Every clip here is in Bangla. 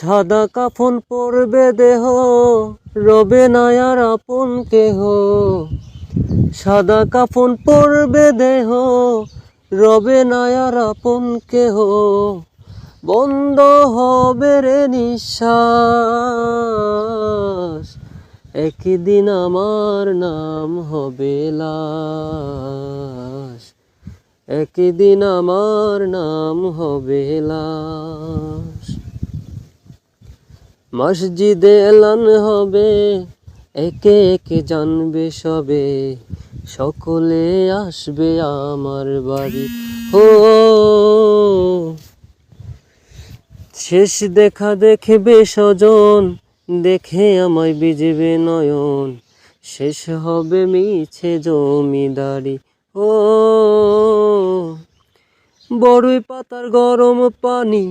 সাদা কাফন পরবে দেহ, রবে নায়ার আপন কেহ। সাদা কাফন পরবে দেহ, রবে নায়ার আপন কেহ। বন্ধ হবে রে নিঃশ্বাস, একদিন আমার নাম হবে লাশ। একদিন আমার নাম হবে লাশ। মসজিদে এলান হবে, একে একে জানবে সবে। সকলে আসবে আমার বাড়ি। ও শেষ দেখা দেখবে স্বজন, দেখে আমায় বিজবে নয়ন। শেষ হবে মিছে জমিদারি। ও বড়ই পাতার গরম পানি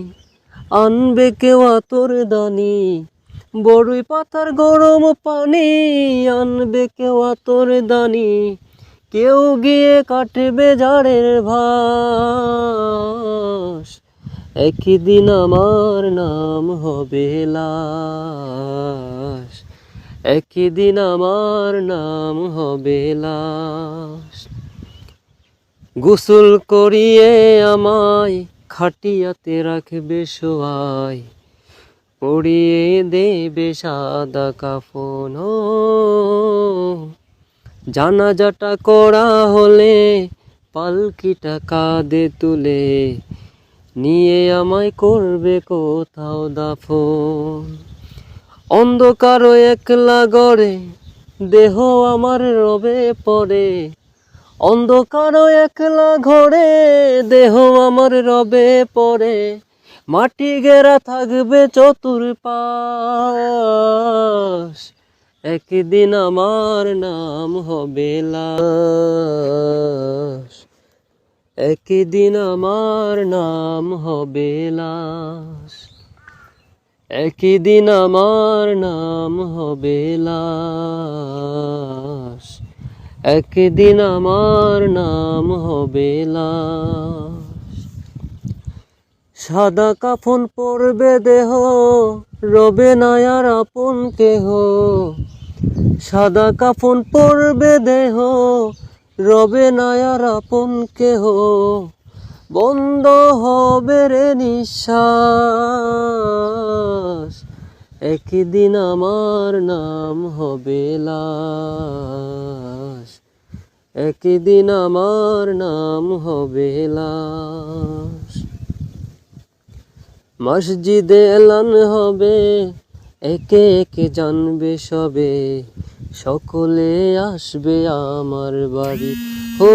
আনবে কেউ আতর দানি? বড়ই পাতার গরম পানি আনবে কেউ আতর দানি? কেউ গিয়ে কাটবে জাড়ের ভাস। একই দিন আমার নাম হবে লাশ। একই দিন আমার নাম হবে লাশ। গোসল করিয়ে আমায় খাটিয়াতে রাখবে শোয়াই পড়িয়ে দেবে সাদা কাফন জানাজাটা করা হলে পালকিটা কাঁদে তুলে নিয়ে আমায় করবে কোথাও দাফন। অন্ধকার একলা গড়ে, দেহ আমার রবে পড়ে অন্ধকার একলা ঘরে, দেহ আমার রবে পড়ে। মাটি গেরা থাকবে চতুর একদিন আমার নাম হবে লাশ। একদিন আমার নাম হবে লাশ। একদিন আমার নাম হবে লাশ। একদিন আমার নাম হবে লাশ। সাদা কাফন পরবে দেহ, রবে নায়ার আপন কেহ। সাদা কাফন পরবে দেহ, রবে নায়ার আপন কেহ। বন্ধ হবে রে নিঃশ্বাস। একদিন আমার নাম হবে লাশ। একদিন আমার নাম হবে লাশ। মসজিদে এলান হবে, একে একে জানবে সবে। সকলে আসবে আমার বাড়ি। ও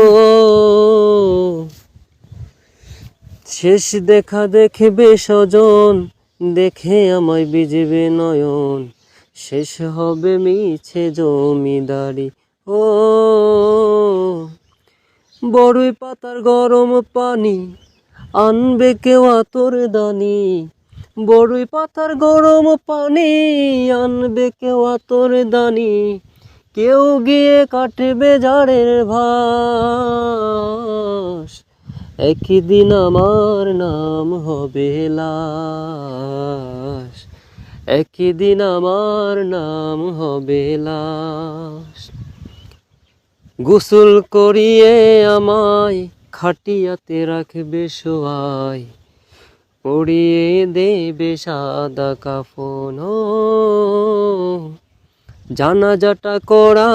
শেষ দেখা দেখবে স্বজন। দেখে আমায় বিজবে নয়ন। শেষ হবে মিছে জমিদারি। ও, বড়ই পাতার গরম পানি আনবে কেউ আতর দানি। বড়ই পাতার গরম পানি আনবে কেউ আতর দানি। কেউ গিয়ে কাটবে জাড়ের ভাস। একই দিন আমার নাম হবে লাশ। একই দিন আমার নাম হবে লাশ। গোসল করিয়ে আমায় খাটিয়াতে রাখবে শোয়াই। পড়িয়ে দেবে সাদা কাফন। জানাজাটা করা